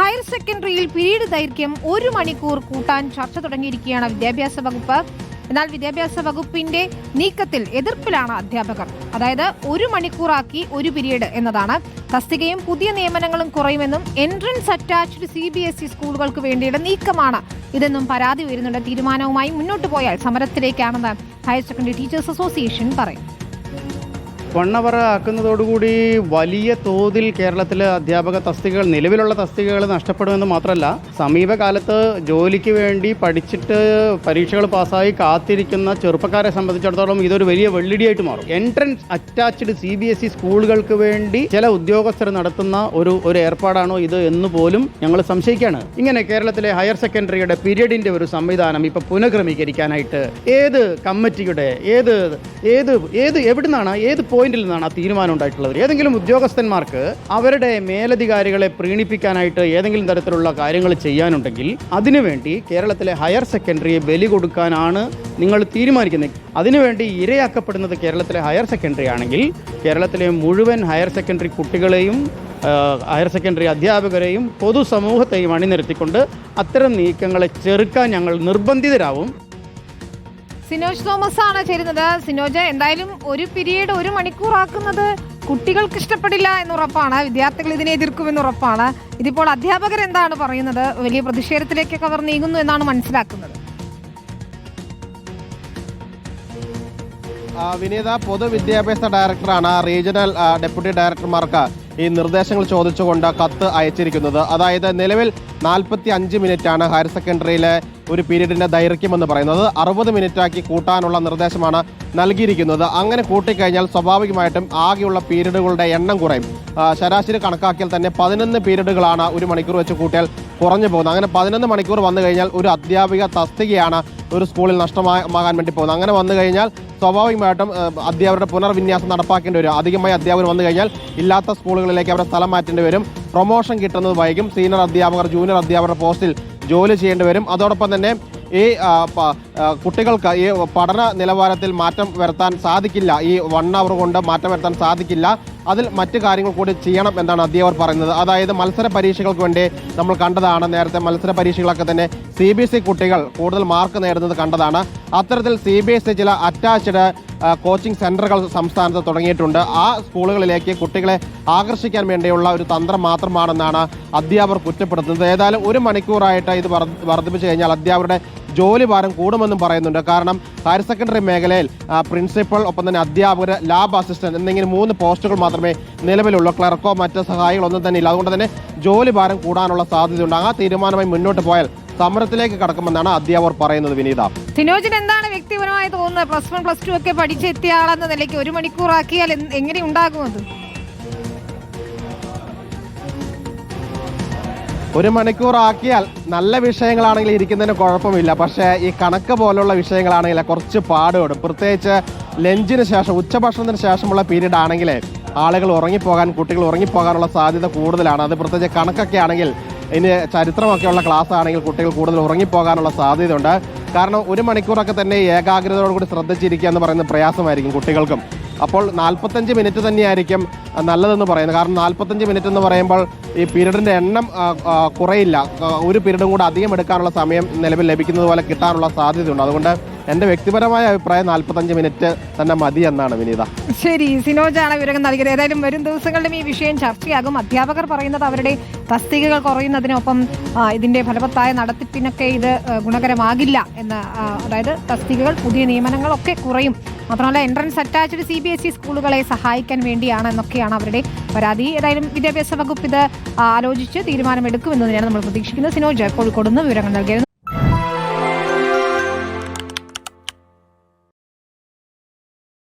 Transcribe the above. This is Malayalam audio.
ഹയർ സെക്കൻഡറിയിൽ പിരീഡ് ദൈർഘ്യം ഒരു മണിക്കൂർ കൂട്ടാൻ ചർച്ച തുടങ്ങിയിരിക്കുകയാണ് വിദ്യാഭ്യാസ വകുപ്പ്. എന്നാൽ വിദ്യാഭ്യാസ വകുപ്പിന്റെ നീക്കത്തിൽ എതിർപ്പിലാണ് അധ്യാപകർ. അതായത് ഒരു മണിക്കൂറാക്കി ഒരു പിരീഡ് എന്നതാണ്. തസ്തികയും പുതിയ നിയമനങ്ങളും കുറയുമെന്നും entrance attached C B S E സ്കൂളുകൾക്ക് വേണ്ടിയുള്ള നീക്കമാണ്. ഇതെന്നും പരാതി ഉയരുന്നുണ്ട്. തീരുമാനവുമായി മുന്നോട്ട് പോയാൽ സമരത്തിലേക്കാണെന്ന് ഹയർ സെക്കൻഡറി ടീച്ചേഴ്സ് അസോസിയേഷൻ പറയും വൺ ആക്കുന്നതോടുകൂടി വലിയ തോതിൽ കേരളത്തിലെ അധ്യാപക തസ്തികകൾ നിലവിലുള്ള തസ്തികകൾ നഷ്ടപ്പെടുമെന്ന് മാത്രമല്ല സമീപകാലത്ത് ജോലിക്ക് വേണ്ടി പഠിച്ചിട്ട് പരീക്ഷകൾ പാസ്സായി കാത്തിരിക്കുന്ന ചെറുപ്പക്കാരെ സംബന്ധിച്ചിടത്തോളം ഇതൊരു വലിയ വെള്ളിടിയായിട്ട് മാറും. Entrance attached C B S E സ്കൂളുകൾക്ക് വേണ്ടി ചില ഉദ്യോഗസ്ഥർ നടത്തുന്ന ഒരു ഒരു ഏർപ്പാടാണോ ഇത് എന്ന് പോലും ഞങ്ങൾ സംശയിക്കുകയാണ്. ഇങ്ങനെ കേരളത്തിലെ ഹയർ സെക്കൻഡറിയുടെ പീരീഡിന്റെ ഒരു സംവിധാനം ഇപ്പൊ പുനഃക്രമീകരിക്കാനായിട്ട് ഏത് കമ്മിറ്റിയുടെ ഏത് ഏത് ഏത് എവിടുന്നാണ് ഏത് പോയിന്റിൽ നിന്നാണ് ആ തീരുമാനം ഉണ്ടായിട്ടുള്ളത്. ഏതെങ്കിലും ഉദ്യോഗസ്ഥന്മാർക്ക് അവരുടെ മേലധികാരികളെ പ്രീണിപ്പിക്കാനായിട്ട് ഏതെങ്കിലും തരത്തിലുള്ള കാര്യങ്ങൾ ചെയ്യാനുണ്ടെങ്കിൽ അതിനുവേണ്ടി കേരളത്തിലെ ഹയർ സെക്കൻഡറിയെ ബലി കൊടുക്കാനാണ് നിങ്ങൾ തീരുമാനിക്കുന്നത്. അതിനുവേണ്ടി ഇരയാക്കപ്പെടുന്നത് കേരളത്തിലെ ഹയർ സെക്കൻഡറി ആണെങ്കിൽ കേരളത്തിലെ മുഴുവൻ ഹയർ സെക്കൻഡറി കുട്ടികളെയും ഹയർ സെക്കൻഡറി അധ്യാപകരെയും പൊതുസമൂഹത്തെയും അണിനിരത്തിക്കൊണ്ട് അത്തരം നീക്കങ്ങളെ ചെറുക്കാൻ ഞങ്ങൾ നിർബന്ധിതരാവും. സിനോജ് തോമസ് ആണ് ചേരുന്നത്. സിനോജ എന്തായാലും ഒരു പിരീഡ് ഒരു മണിക്കൂറാക്കുന്നത് കുട്ടികൾക്ക് ഇഷ്ടപ്പെടില്ല എന്ന് ഉറപ്പാണ് വിദ്യാർത്ഥികൾ ഇതിനെ എതിർക്കുമെന്ന് ഉറപ്പാണ്. ഇതിപ്പോൾ അധ്യാപകർ എന്താണ് പറയുന്നത്? വലിയ പ്രതിഷേധത്തിലേക്കൊക്കെ അവർ നീങ്ങുന്നു എന്നാണ് മനസ്സിലാക്കുന്നത്. വിനീത പൊതുവിദ്യാഭ്യാസ ഡയറക്ടറാണ്. റീജിയണൽ ഡെപ്യൂട്ടി ഡയറക്ടർമാർക്ക് ഈ നിർദ്ദേശങ്ങൾ ചോദിച്ചുകൊണ്ട് കത്ത് അയച്ചിരിക്കുന്നത്. അതായത് നിലവിൽ നാൽപ്പത്തി അഞ്ച് മിനിറ്റാണ് ഹയർ സെക്കൻഡറിയിലെ ഒരു പീരീഡിന്റെ ദൈർഘ്യമെന്ന് പറയുന്നത്. അറുപത് മിനിറ്റാക്കി കൂട്ടാനുള്ള നിർദ്ദേശമാണ് നൽകിയിരിക്കുന്നത്. അങ്ങനെ കൂട്ടിക്കഴിഞ്ഞാൽ സ്വാഭാവികമായിട്ടും ആകെയുള്ള പീരീഡുകളുടെ എണ്ണം കുറയും. ശരാശരി കണക്കാക്കിയാൽ തന്നെ പതിനൊന്ന് പീരീഡുകളാണ് ഒരു മണിക്കൂർ വെച്ച് കൂട്ടിയാൽ കുറഞ്ഞു പോകുന്നത്. അങ്ങനെ പതിനൊന്ന് മണിക്കൂർ വന്നു കഴിഞ്ഞാൽ ഒരു അധ്യാപിക തസ്തികയാണ് ഒരു സ്കൂളിൽ നഷ്ടമാകാൻ വേണ്ടി പോകുന്നത് അങ്ങനെ വന്നു കഴിഞ്ഞാൽ സ്വാഭാവികമായിട്ടും അധ്യാപകരുടെ പുനർവിന്യാസം നടപ്പാക്കേണ്ടി വരും. അധികമായി അധ്യാപകർ വന്നു കഴിഞ്ഞാൽ ഇല്ലാത്ത സ്കൂളുകളിലേക്ക് അവരെ സ്ഥലം മാറ്റേണ്ടി വരും. പ്രൊമോഷൻ കിട്ടുന്നത് വൈകും. സീനിയർ അധ്യാപകർ ജൂനിയർ അധ്യാപകരുടെ പോസ്റ്റിൽ ജോലി ചെയ്യേണ്ടി വരും. അതോടൊപ്പം തന്നെ ഈ കുട്ടികൾക്ക് ഈ പഠന നിലവാരത്തിൽ മാറ്റം വരുത്താൻ സാധിക്കില്ല. ഈ വൺ അവർ കൊണ്ട് മാറ്റം വരുത്താൻ സാധിക്കില്ല. അതിൽ മറ്റ് കാര്യങ്ങൾ കൂടി ചെയ്യണം എന്നാണ് അധ്യാപകർ പറയുന്നത്. അതായത് മത്സര പരീക്ഷകൾക്ക് വേണ്ടി നമ്മൾ കണ്ടതാണ് നേരത്തെ മത്സര പരീക്ഷകളൊക്കെ തന്നെ സി ബി എസ് ഇ കുട്ടികൾ കൂടുതൽ മാർക്ക് നേടുന്നത് കണ്ടതാണ്. അത്തരത്തിൽ സി ബി എസ് ഇ ചില അറ്റാച്ച്ഡ് കോച്ചിങ് സെന്ററുകൾ സംസ്ഥാനത്ത് തുടങ്ങിയിട്ടുണ്ട്. ആ സ്കൂളുകളിലേക്ക് കുട്ടികളെ ആകർഷിക്കാൻ വേണ്ടിയുള്ള ഒരു തന്ത്രം മാത്രമാണെന്നാണ് അധ്യാപകർ കുറ്റപ്പെടുത്തുന്നത്. ഏതായാലും ഒരു മണിക്കൂറായിട്ട് ഇത് വർദ്ധ- വർദ്ധിപ്പിച്ചു കഴിഞ്ഞാൽ അധ്യാപകരുടെ ജോലി ഭാരം കൂടുമെന്നും പറയുന്നുണ്ട്. കാരണം ഹയർ സെക്കൻഡറി മേഖലയിൽ പ്രിൻസിപ്പൽ ഒപ്പം തന്നെ അധ്യാപകർ ലാബ് അസിസ്റ്റന്റ് എന്നിങ്ങനെ മൂന്ന് പോസ്റ്റുകൾ മാത്രമേ നിലവിലുള്ള ക്ലർക്കോ മറ്റ് സഹായികളൊന്നും തന്നെ ഇല്ല. അതുകൊണ്ട് തന്നെ ജോലി ഭാരം കൂടാനുള്ള സാധ്യതയുണ്ട്. ആ തീരുമാനമായി മുന്നോട്ട് പോയാൽ സമരത്തിലേക്ക് കടക്കുമെന്നാണ് അധ്യാപകർ പറയുന്നത് വിനീത. സിനോജിന് എന്താണ് വ്യക്തിപരമായി തോന്നുന്നത്? പ്ലസ് വൺ പ്ലസ് ടു ഒക്കെ പഠിച്ചെത്തിയ ആളെന്ന നിലയ്ക്ക് ഒരു മണിക്കൂറാക്കിയാൽ എങ്ങനെ ഉണ്ടാകും അത്? ഒരു മണിക്കൂറാക്കിയാൽ നല്ല വിഷയങ്ങളാണെങ്കിൽ ഇരിക്കുന്നതിന് കുഴപ്പമില്ല. പക്ഷേ ഈ കണക്ക് പോലുള്ള വിഷയങ്ങളാണെങ്കിൽ കുറച്ച് പാടുപെടും. പ്രത്യേകിച്ച് ലഞ്ചിന് ശേഷം ഉച്ചഭക്ഷണത്തിന് ശേഷമുള്ള പീരീഡ് ആണെങ്കിൽ ആളുകൾ ഉറങ്ങിപ്പോകാൻ കുട്ടികൾ ഉറങ്ങിപ്പോകാനുള്ള സാധ്യത കൂടുതലാണ്. അത് പ്രത്യേകിച്ച് കണക്കൊക്കെ ആണെങ്കിൽ ഇനി ചരിത്രമൊക്കെയുള്ള ക്ലാസ് ആണെങ്കിൽ കുട്ടികൾ കൂടുതൽ ഉറങ്ങിപ്പോകാനുള്ള സാധ്യതയുണ്ട്. കാരണം ഒരു മണിക്കൂറൊക്കെ തന്നെ ഏകാഗ്രതയോടുകൂടി ശ്രദ്ധിച്ചിരിക്കുക എന്ന് പറയുന്ന പ്രയാസമായിരിക്കും കുട്ടികൾക്കും. അപ്പോൾ നാൽപ്പത്തഞ്ച് മിനിറ്റ് തന്നെയായിരിക്കും നല്ലതെന്ന് പറയുന്നത്. കാരണം നാൽപ്പത്തഞ്ച് മിനിറ്റ് എന്ന് പറയുമ്പോൾ ഈ പീരീഡിന്റെ എണ്ണം കുറയില്ല. ഒരു പീരീഡും കൂടെ അധികം എടുക്കാനുള്ള സമയം നിലവിൽ ലഭിക്കുന്നത് പോലെ കിട്ടാനുള്ള സാധ്യതയുണ്ട്. അതുകൊണ്ട് എന്റെ വ്യക്തിപരമായ അഭിപ്രായം നാൽപ്പത്തഞ്ച് മിനിറ്റ് തന്നെ മതി എന്നാണ് വിനീത. ശരി സിനോജാണ് വിവരങ്ങൾ നൽകിയത്. ഏതായാലും വരും ദിവസങ്ങളിലും ഈ വിഷയം ചർച്ചയാകും. അധ്യാപകർ പറയുന്നത് അവരുടെ തസ്തികകൾ കുറയുന്നതിനൊപ്പം ഇതിന്റെ ഫലവത്തായ നടത്തിപ്പിനൊക്കെ ഇത് ഗുണകരമാകില്ല എന്ന് അതായത് തസ്തികകൾ പുതിയ നിയമനങ്ങളൊക്കെ കുറയും. മാത്രമല്ല entrance attached C B S E സ്കൂളുകളെ സഹായിക്കാൻ വേണ്ടിയാണ് എന്നൊക്കെയാണ് അവരുടെ പരാതി. ഏതായാലും വിദ്യാഭ്യാസ വകുപ്പ് ഇത് ആലോചിച്ച് തീരുമാനമെടുക്കുമെന്ന് തന്നെയാണ് നമ്മൾ പ്രതീക്ഷിക്കുന്നത്. സിനോജ് കോഴിക്കോട് നിന്ന് വിവരങ്ങൾ നൽകിയത്.